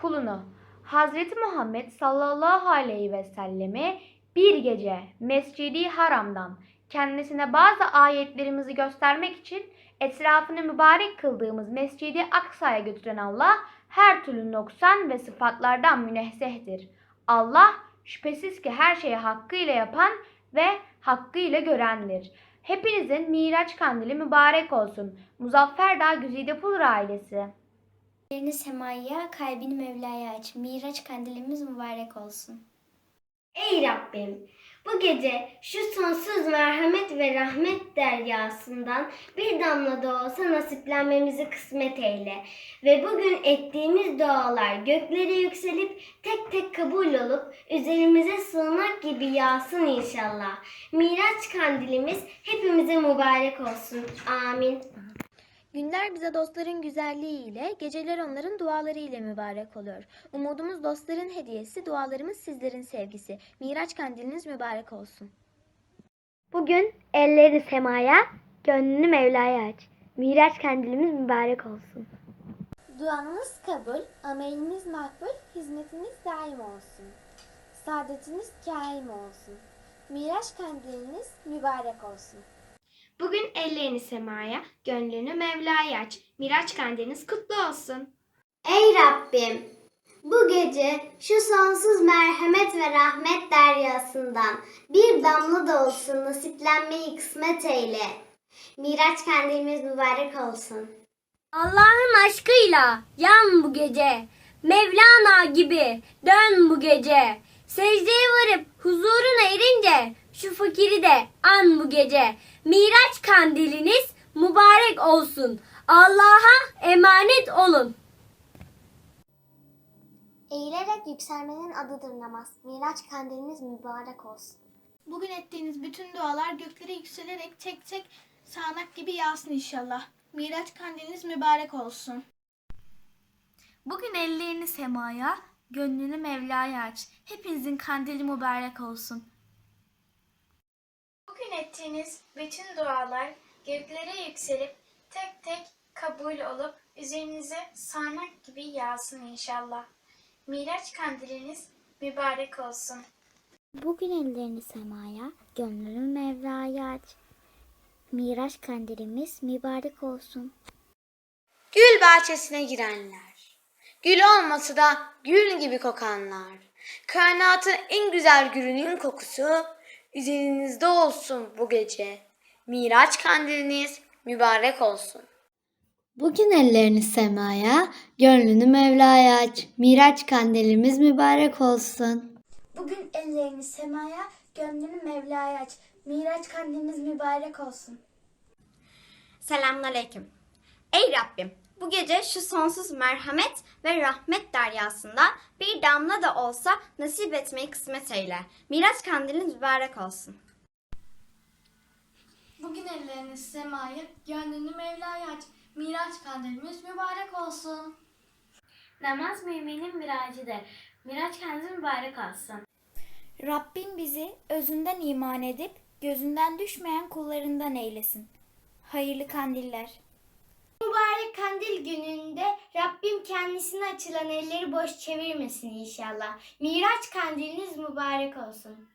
kulunu Hazreti Muhammed sallallahu aleyhi ve sellemi bir gece Mescidi Haram'dan kendisine bazı ayetlerimizi göstermek için etrafını mübarek kıldığımız Mescidi Aksa'ya götüren Allah her türlü noksan ve sıfatlardan münezzehtir. Allah şüphesiz ki her şeyi hakkıyla yapan ve hakkıyla görendir. Hepinizin Miraç kandili mübarek olsun. Muzaffer Dağ Güzide Pulur ailesi. Ellerini semaya, kalbini Mevla'ya aç. Miraç kandilimiz mübarek olsun. Ey Rabbim! Bu gece şu sonsuz merhamet ve rahmet deryasından bir damla da olsa nasiplenmemizi kısmet eyle. Ve bugün ettiğimiz dualar göklere yükselip tek tek kabul olup üzerimize sığınak gibi yağsın inşallah. Miraç kandilimiz hepimize mübarek olsun. Amin. Günler bize dostların güzelliğiyle, geceler onların duaları ile mübarek oluyor. Umudumuz dostların hediyesi, dualarımız sizlerin sevgisi. Miraç kandiliniz mübarek olsun. Bugün elleri semaya, gönlünü Mevla'ya aç. Miraç kandilimiz mübarek olsun. Duanız kabul, ameliniz makbul, hizmetiniz daim olsun. Saadetiniz kaim olsun. Miraç kandiliniz mübarek olsun. Bugün ellerini semaya, gönlünü Mevla'ya aç. Miraç kandiliniz kutlu olsun. Ey Rabbim! Bu gece şu sonsuz merhamet ve rahmet deryasından bir damla da olsun nasiplenmeyi kısmet eyle. Miraç kandilimiz mübarek olsun. Allah'ın aşkıyla yan bu gece. Mevlana gibi dön bu gece. Secdeye varıp huzuruna erince şu fakiri de an bu gece. Miraç kandiliniz mübarek olsun. Allah'a emanet olun. Eğilerek yükselmenin adıdır namaz. Miraç kandiliniz mübarek olsun. Bugün ettiğiniz bütün dualar göklere yükselerek tek tek sağanak gibi yağsın inşallah. Miraç kandiliniz mübarek olsun. Bugün ellerini semaya, gönlünü Mevla'ya aç. Hepinizin kandili mübarek olsun. Bugün ettiğiniz bütün dualar göklere yükselip tek tek kabul olup üzerinize sağanak gibi yağsın inşallah. Miraç kandiliniz mübarek olsun. Bugün ellerini semaya, gönlünü Mevla'ya aç. Miraç kandilimiz mübarek olsun. Gül bahçesine girenler, gül olmasa da gül gibi kokanlar, kainatın en güzel gülünün kokusu üzerinizde olsun bu gece. Miraç kandiliniz mübarek olsun. Bugün ellerini semaya, gönlünü Mevla'ya aç. Miraç kandilimiz mübarek olsun. Bugün ellerini semaya, gönlünü Mevla'ya aç. Miraç kandiliniz mübarek olsun. Selamünaleyküm. Ey Rabbim, bu gece şu sonsuz merhamet ve rahmet deryasından bir damla da olsa nasip etmeyi kısmet eyle. Miraç kandiliniz mübarek olsun. Bugün ellerini semaya, gönlünü Mevla'ya aç. Miraç kandilimiz mübarek olsun. Namaz müminin miracıdır. Miraç kendiniz mübarek olsun. Rabbim bizi özünden iman edip gözünden düşmeyen kullarından eylesin. Hayırlı kandiller. Kandil gününde Rabbim kendisine açılan elleri boş çevirmesin inşallah. Miraç kandiliniz mübarek olsun.